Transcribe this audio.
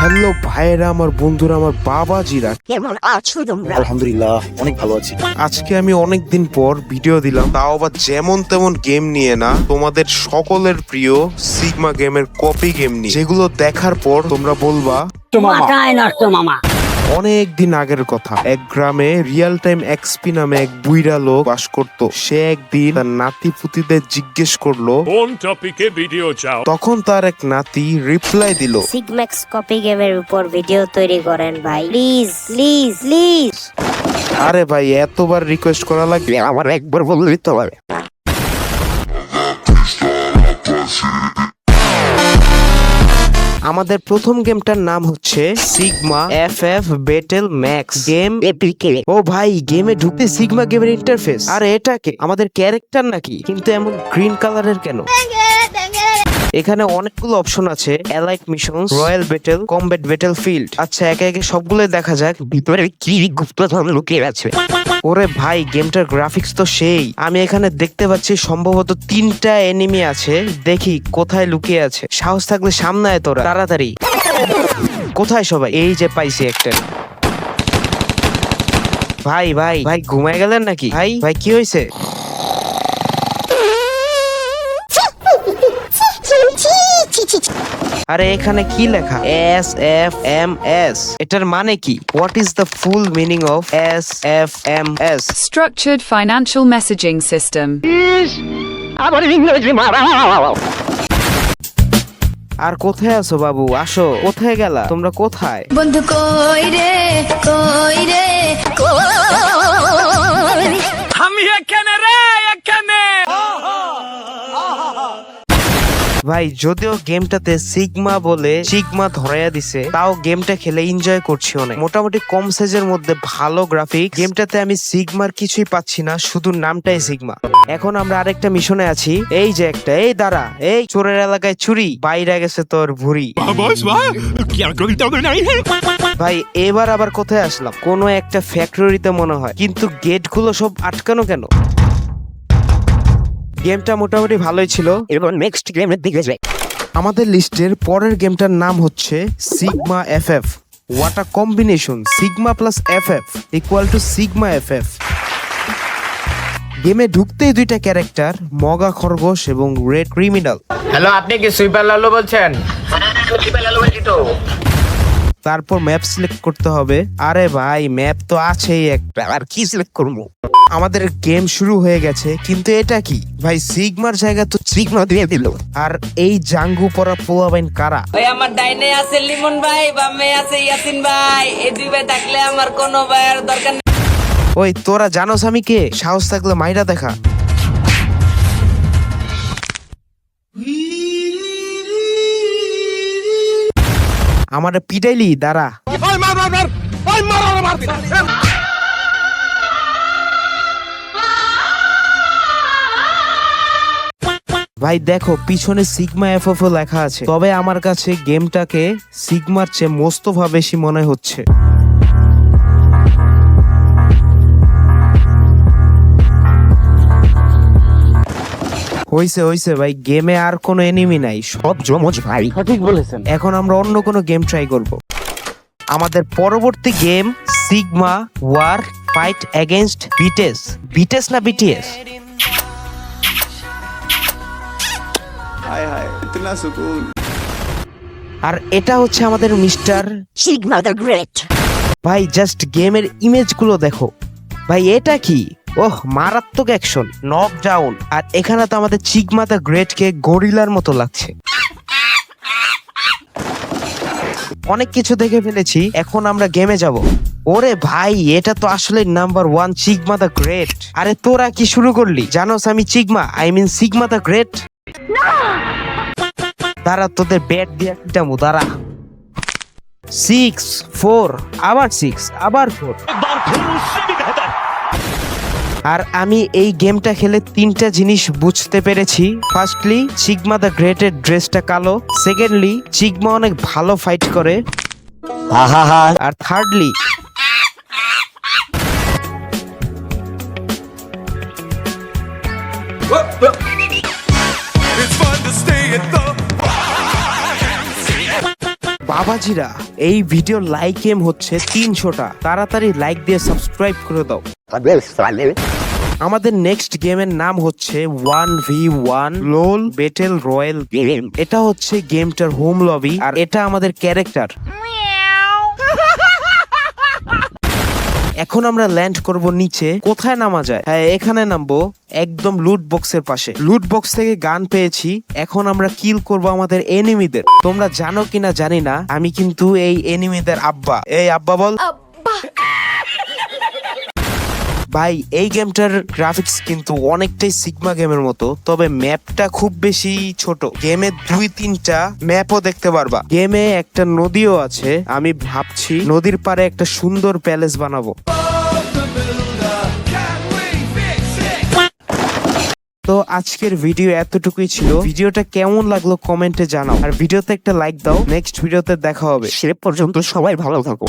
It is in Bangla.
হ্যালো ভাইরা আমার বন্ধুরা আমার বাবাজিরা। কেমন আছো তোমরা? আলহামদুলিল্লাহ অনেক ভালো আছি। আজকে আমি অনেক দিন পর ভিডিও দিলাম। তাও আবার যেমন তেমন গেম নিয়ে না তোমাদের সকলের প্রিয় সিগমা গেমের কপি গেম নিয়ে। যেগুলো দেখার পর তোমরা বলবা মাথায় নষ্ট মামা। অনেক দিন আগের কথা। এক গ্রামে রিয়েল টাইম এক্সপি নামে এক বুইরা লোক বাস করত। সে একদিন তার নাতি পুতিদের জিজ্ঞেস করল কোন টপিকে ভিডিও চাও? তখন তার এক নাতি রিপ্লাই দিল সিগম্যাক্স কপি গেমের উপর ভিডিও তৈরি করেন ভাই। প্লিজ প্লিজ প্লিজ আরে ভাই এতবার রিকোয়েস্ট করা লাগবে? আমার একবার বললেই তো হবে। আমাদের প্রথম গেমটার নাম হচ্ছে sigma F F battle max game ও ভাই, গেমে ঢুকতে সিগমা গেমের ইন্টারফেস আর এটাকে? আমাদের ক্যারেক্টার নাকি? কিন্তু এমন গ্রিন কালারের কেন? এখানে অনেকগুলো অপশন আছে alight mission royale battle combat battle field আচ্ছা একে একে সবগুলো দেখা যাক। ভিতরে কি গুপ্তধন লুকিয়ে আছে? ওরে ভাই গেমটার গ্রাফিক্স তো সেই। আমি এখানে দেখতে পাচ্ছি সম্ভবত তিনটা এনিমি আছে। দেখি কোথায় লুকিয়ে আছে। সাহস থাকলে সামনে আয় তোরা তাড়াতাড়ি। কোথায় সবাই? এই যে পাইছি একটা। ভাই ভাই ভাই ঘুমায় গেলেন নাকি? ভাই ভাই কি হয়েছে আরে এখানে কি লেখা? এস এফ এম এস এটার মানে কি? What is the full meaning of S F M S Structured Financial Messaging System. আবার ইংরেজি মারা আর কোথায় আছো বাবু? আসো। কোথায় গেলা? তোমরা কোথায়? বন্ধু কই রে? কই রে? কই? আমি এখানে রে এখানে। ভাই যদিও গেমটাতে সিগমা বলে সিগমা ধরাইয়া দিছে তাও গেমটা খেলে এনজয় করছি অনেক। মোটামুটি কম সাইজের মধ্যে ভালো গ্রাফিক গেমটাতে আমি সিগমার কিছুই পাচ্ছি না শুধু নামটাই সিগমা। এখন আমরা আরেকটা মিশনে আছি। এই যে একটা এই দাঁড়া এই চোরের এলাকায় চুরি বাইরে গেছে তোর ভুরি ভাই এবার আবার কোথায় আসলাম? কোনো একটা ফ্যাক্টরিতে মনে হয় কিন্তু গেটগুলো সব আটকানো কেন? গেমটা মোটামুটি ভালোই ছিল। এবার নেক্সট গেমের দিকে যাই। আমাদের লিস্টের পরের গেমটার নাম হচ্ছে sigma F F what a combination sigma plus F F equal to sigma F F গেমে ঢুকতেই দুইটা ক্যারেক্টার মগা খরগোশ এবং রেড ক্রিমিনাল হ্যালো আপনি কি সুইপার লালু বলছেন? তারপর ম্যাপ সিলেক্ট করতে হবে। আরে ভাই ম্যাপ তো আছেই একটা আর কি সিলেক্ট করব? আমাদের গেম শুরু হয়ে গেছে কিন্তু এটা কি? ভাই সিগমার জায়গা তো সিগমা দিয়ে দিল। আর এই জাঙ্গু পরা পোলাবাইন কারা? ওই আমার ডাইনে আছে লিমন ভাই বামে আছে ইয়াসিন ভাই। এই দুই ভাই থাকলে আমার কোনো ভাইয়ের দরকার নেই। ওই তোরা জানোস আমি কে? সাহস থাকলে মাইরা দেখা। আমার পিটাইলি দাঁড়া। ভাই দেখো পিছনে সিগমা এফ লেখা আছে। তবে আমার কাছে গেমটাকে সিগমার চেয়ে মোস্তফা বেশি মনে হচ্ছে। হইছে হইছে ভাই গেমে আর কোনো এনিমি নাই সব জমজ ভাই। সঠিক বলেছেন। এখন আমরা অন্য কোনো গেম ট্রাই করব। আমাদের পরবর্তী game sigma war fight against বিটেস বিটেস না বিটিএস আর এটা হচ্ছে আমাদের মিস্টার সিগমা দ্য গ্রেট ভাই জাস্ট গেমের ইমেজগুলো দেখো। ভাই এটা কি? ওহ, মারাত্মক অ্যাকশন নক ডাউন আর এখানে তো আমাদের চিকমা দ্য গ্রেটকে গরিলার মতো লাগছে। অনেক কিছু দেখে ফেলেছি, এখন আমরা গেমে যাব। ওরে ভাই, এটা তো আসলে নাম্বার ওয়ান চিগমা দ্য গ্রেট আরে তোরা কি শুরু করলি? জানোস আমি sigma I mean sigma the great তারা তোদের ব্যাট দিয়ে পিটামু, দাঁড়া। সিক্স ফোর আবার সিক্স আবার ফোর আর আমি এই গেমটা খেলে তিনটা জিনিস বুঝতে পেরেছি। ফার্স্টলি চিগমা দ্য গ্রেটের ড্রেসটা কালো। সেকেন্ডলি চিগমা অনেক ভালো ফাইট করে। আর থার্ডলি বাবাজিরা এই ভিডিও লাইক এম হচ্ছে তিনশোটা। তাড়াতাড়ি লাইক দিয়ে সাবস্ক্রাইব করে দাও। আমাদের নেক্সট গেমের নাম হচ্ছে one V one LOL battle royale game এটা হচ্ছে গেমটার হোম লবি আর এটা আমাদের ক্যারেক্টার এখন আমরা ল্যান্ড করব নিচে। কোথায় নামা যায়? হ্যাঁ এখানে নামবো। একদম লুট বক্সের পাশে। লুট বক্স থেকে গান পেয়েছি। এখন আমরা কিল করব আমাদের এনিমিদের তোমরা জানো কিনা জানি না। আমি কিন্তু এই এনিমিদের আব্বা। এই আব্বা বল। ভাই, এই গেমটার গ্রাফিক্স কিন্তু অনেকটাই সিগমা গেমের মতো, তবে ম্যাপটা খুব বেশি ছোট। গেমে দুই, তিনটা ম্যাপও দেখতে পারবা। গেমে একটা নদীও আছে, আমি ভাবছি নদীর পারে একটা সুন্দর প্যালেস বানাবো। তো আজকের ভিডিও এতটুকুই ছিল। ভিডিওটা কেমন লাগল কমেন্টে জানাও। আর ভিডিওতে একটা লাইক দাও। নেক্সট ভিডিওতে দেখা হবে। সে পর্যন্ত সবাই ভালো থাকো।